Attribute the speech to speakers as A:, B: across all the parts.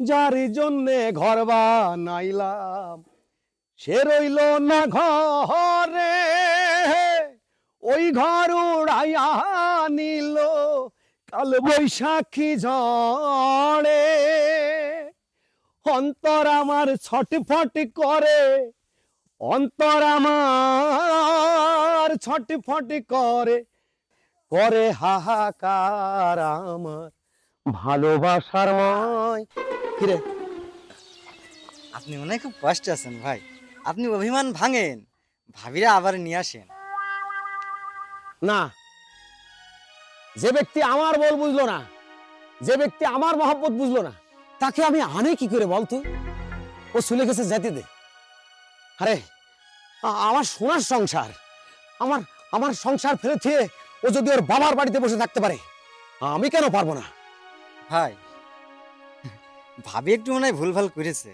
A: যার জন্যে ঘর বানাইলাম, সে রইল না ঘরে। ওই ঘর উড়াইয়া নিল কাল বৈশাখী ঝড়ে। অন্তর আমার ছটফট করে, অন্তর আমার ছটফট করে করে হাহাকার আমার ভালোবাসার ময়। কিরে?
B: আপনি মনে খুব কষ্টে আছেন ভাই। আপনি অভিমান ভাঙেন ভাবিরা আবার নিয়ে আসেন।
A: না। যে ব্যক্তি আমার বল বুঝলো না যে ব্যক্তি আমার মহব্বত বুঝলো না তাকে আমি আনে কি করে বল তুই? ও চলে গেছে যেতে দে। আরে আমার সোনার সংসার আমার আমার সংসার ফেলে থিয়ে ও যদি ওর বাবার বাড়িতে বসে থাকতে পারে আমি কেন পারব না?
B: ভাই, ভাবি একটু মনে হয় ভুলভাল করেছে।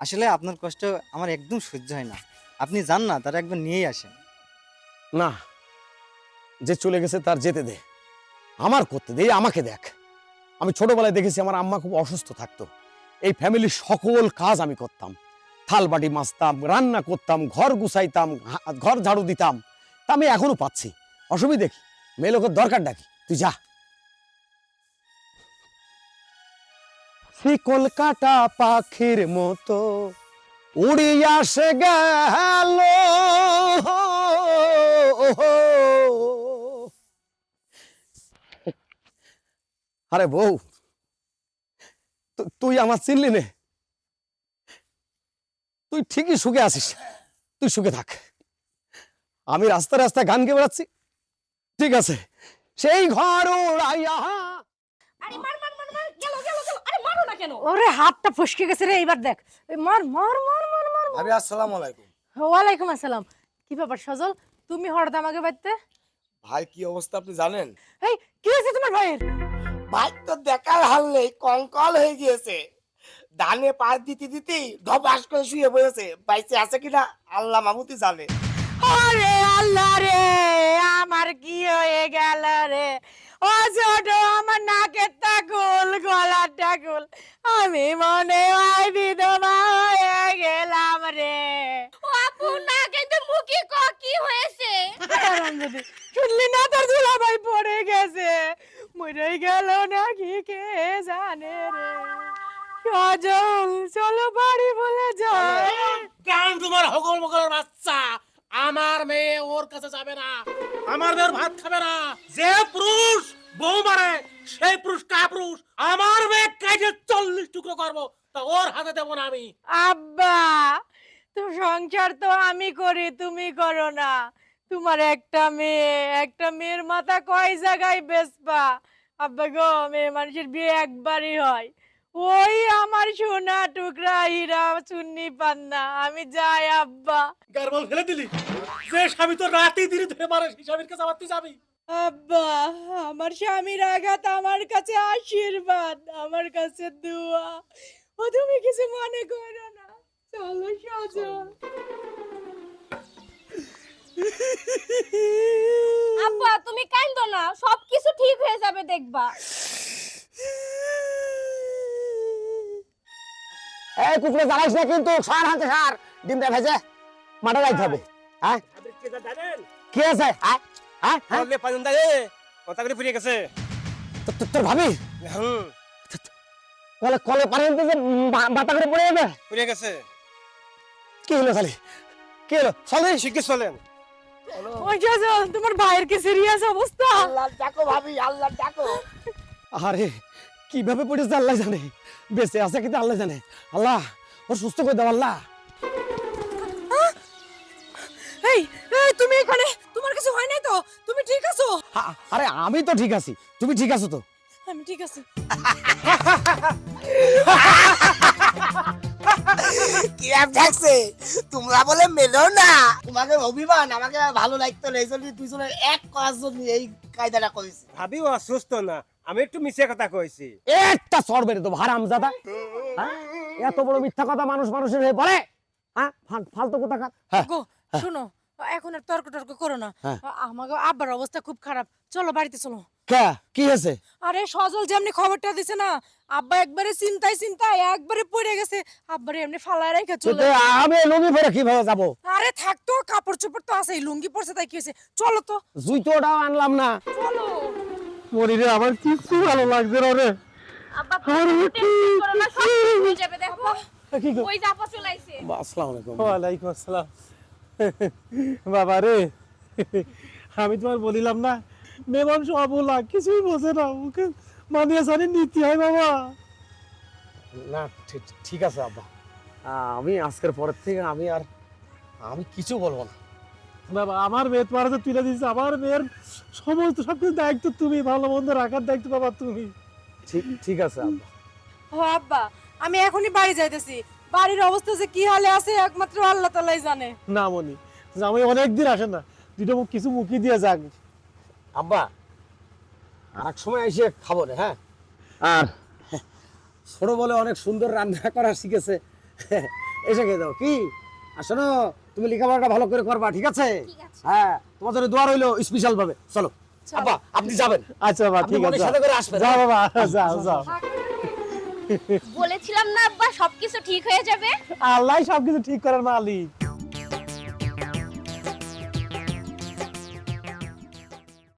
B: আসলে আপনার কষ্ট আমার একদম সহ্য হয় না। আপনি যান না, তারা একবার নিয়েই আসেন।
A: না, যে চলে গেছে তার যেতে দে। আমার করতে দে আমাকে দেখ। আমি ছোটবেলায় দেখেছি আমার আম্মা খুব অসুস্থ থাকতো। এই ফ্যামিলির সকল কাজ আমি করতাম। থাল বাটি মাজতাম, রান্না করতাম, ঘর গুছাইতাম ঘর ঝাড়ু দিতাম। তা আমি এখনও পাচ্ছি। অসুবিধে কি? মেয়ে লোকের দরকার ডাকি তুই যা। সেই কলকাতা পাখির মতো। উড়িয়া সে গেল। আরে বউ তুই আমার চিনলি নে? তুই ঠিকই সুখে আছিস। তুই সুখে থাক। আমি রাস্তায় রাস্তায় গান গেয়ে বেড়াচ্ছি। ঠিক আছে। সেই ঘর উড়াইয়া
C: আরে মার মার মার মার গেল গেল গেল আরে মারো না কেন?
D: ওরে হাতটা ফসকে গেছে রে এবার দেখ। মার মার মার মার মার।
E: ভাবি আসসালামু আলাইকুম।
D: ওয়ালাইকুম আসসালাম। কি ব্যাপার সজল? তুমি হঠাৎ আমাকে বাড়িতে
E: ভাই কি অবস্থা আপনি জানেন?
D: এই কি হয়েছে তোমার ভাইয়ের?
E: ভাই তো দেখার হাল কঙ্কাল হয়ে গিয়েছে। ধানে পাশ দিতে দিতেই ধপাস করে শুয়ে পড়েছে আছে কিনা আল্লাহ মামুতি জানে।
D: আরে আল্লাহ রে আমার কি হয়ে গেল রে? ও ছোট আমার টাকুল গলার আমি মনে হয় বিধবা হয়ে গেলাম রে।
C: ও আপু না কিন্তু মুখে ক কি হয়েছে?
D: শুনলি না তোর দুলাভাই পড়ে গেছে। মরে গেল নাকি কে জানে রে। সজল চলো বাড়ি বলে যায়
F: কেন তোমার হগল মগলের বাচ্চা? আমার মেয়ে ওর কাছে যাবে না। আমার মেয়ের ভাত খাবে না। যে পুরুষ বউ মারে সেই পুরুষ আমার মেয়ে কাজে চল্লিশ টুকরো করব। তা ওর হাতে দেবো না আমি।
D: আব্বা তো সংসার তো আমি করি তুমি করো না। তোমার একটা মেয়ে একটা মেয়ের মাথা কয় জায়গায় বেসবা আব্বা গো মেয়ে মানুষের বিয়ে একবারই হয়। ওই আমার সোনা টুকরা হীরা চুন্নি পান্না আমি যাই আব্বা।
F: গারবল ফেলে দিলি? যে স্বামী তো রাতেই দিনে ধরে মারে সেই স্বামীর কাছে আবার তুই যাবি?
D: আব্বা আমার স্বামীর আঘাত আমার কাছে আশীর্বাদ আমার কাছে দোয়া। ও তুমি কিছু মনে করো না। চলো সজল
C: আব্বা তুমি কান্দো না সবকিছু ঠিক হয়ে যাবে দেখবা।
A: এই কুকুরে জ্বালাইস না কিন্তু সার হাতে সার। ডিমটা ভেজে মাঠে যাইতে হবে। হ্যাঁ? কি আছে? হ্যাঁ? হ্যাঁ হ্যাঁ।
E: কথা করে ফুরিয়ে গেছে।
A: তো- তো- তোর ভাবি? কলে কলে পানি বা- বাতা করে পড়ে যাবে?
E: ফুরিয়ে গেছে।
A: কি হলো খালি? কি হলো? চলে?
E: শিগগির চলেন।
D: ওই সজল তোমার ভাইয়ের কি সিরিয়াস অবস্থা?
E: আল্লাহ ডাকো ভাবি আল্লাহ ডাকো।
A: আরে কীভাবে পড়েছে আল্লাহ জানে? বেঁচে আছে কিন্তু আল্লাহ জানে। আল্লাহ ও সুস্থ করে দাও আল্লাহ।
D: এই তুমি এখানে? কিছু হয় নাই তো? তুমি ঠিক আছো?
A: আরে আমি তো ঠিক আছি। তুমি ঠিক আছো তো?
D: আমি ঠিক আছি।
E: থাকছে তোমরা বলে মেলো না। তোমাকে অভিমান আমাকে ভালো লাগতো না এই জন্য দুজনের এক করার জন্য এই কায়দাটা করেছি।
G: ভাবি অসুস্থ না আমি একটু মিশে কথা কইছি।
A: একটা সর বেড়ে তো হারাম জাদা হ্যাঁ? এত বড় মিথ্যা কথা মানুষ মানুষের হয়ে বলে? হ্যাঁ? ফালতু কথা হ্যাঁ।
D: গো শোনো এখন আর তর্ক টর্ক করো না।
A: হ্যাঁ।
D: আমাকে আব্বার অবস্থা খুব খারাপ। চলো বাড়িতে চলো।
A: কে? কি হয়েছে?
D: আরে সজল যেমনি খবরটা দিছে না আব্বা একবারে চিন্তায় চিন্তায় একবারে পড়ে গেছে। আব্বারে এমনি ফালায় রেখে চলে
A: আমি লুঙ্গি পরে কীভাবে যাব?
D: আরে থাকতো কাপড় চোপড় তো আছে লুঙ্গি পরছে তাই কি হয়েছে? চলো তো।
A: জুতোটাও আনলাম না।
C: চলো।
G: মনিরে আমার কিছু ভালো লাগছে না রে।
C: আব্বা তুমি টেনশন করো না সব হয়ে যাবে দেখো। ওই যে আপা চলে আইছে।
A: আসসালামু আলাইকুম।
G: ওয়ালাইকুম আসসালাম। বাবা রে আমি তোমার বলিলাম না। মেয়ে মানুষ অবলা কিছুই বোঝে না ওকে মানিয়ে জানি নিতে হয় বাবা।
A: না ঠিক- ঠিক আছে আব্বা। আমি আজকের পরের থেকে আমি আর আমি কিছু বলব না।
G: বাবা আমার মেয়ে তোমার হাতে তুলে দিয়েছে আমার মেয়ের সমস্ত সব কিছু দায়িত্ব তুমি ভালো মন্দ রাখার দায়িত্ব বাবা তুমি।
A: ঠিক ঠিক আছে আব্বা।
D: ও আব্বা আমি এখনই বাড়ি যাইতেছি। বাড়ির অবস্থা যে কি হালে আছে একমাত্র আল্লাহ তালাই জানে।
G: না মনি আমি অনেকদিন আসে না। দুটো মুখ কিছু মুখি দিয়ে যাক।
A: আব্বা আর এক সময় এসে খাব রে হ্যাঁ? আর? ছোট বলে অনেক সুন্দর রান্না করা শিখেছে। এসে খেয়ে দাও। কি? আর শোনো তুমি লেখাপড়াটা ভালো করে করবা ঠিক আছে? হ্যাঁ তোমার জন্য দোয়া রইল স্পেশাল ভাবে। চলো। আব্বা আপনি যাবেন।
G: আচ্ছা বাবা ঠিক আছে।
A: সাথে করে আসবেন
G: যাও বাবা যাও যাও।
C: বলেছিলাম না আব্বা সবকিছু ঠিক হয়ে যাবে।
G: আল্লাহ সবকিছু ঠিক করার মালিক।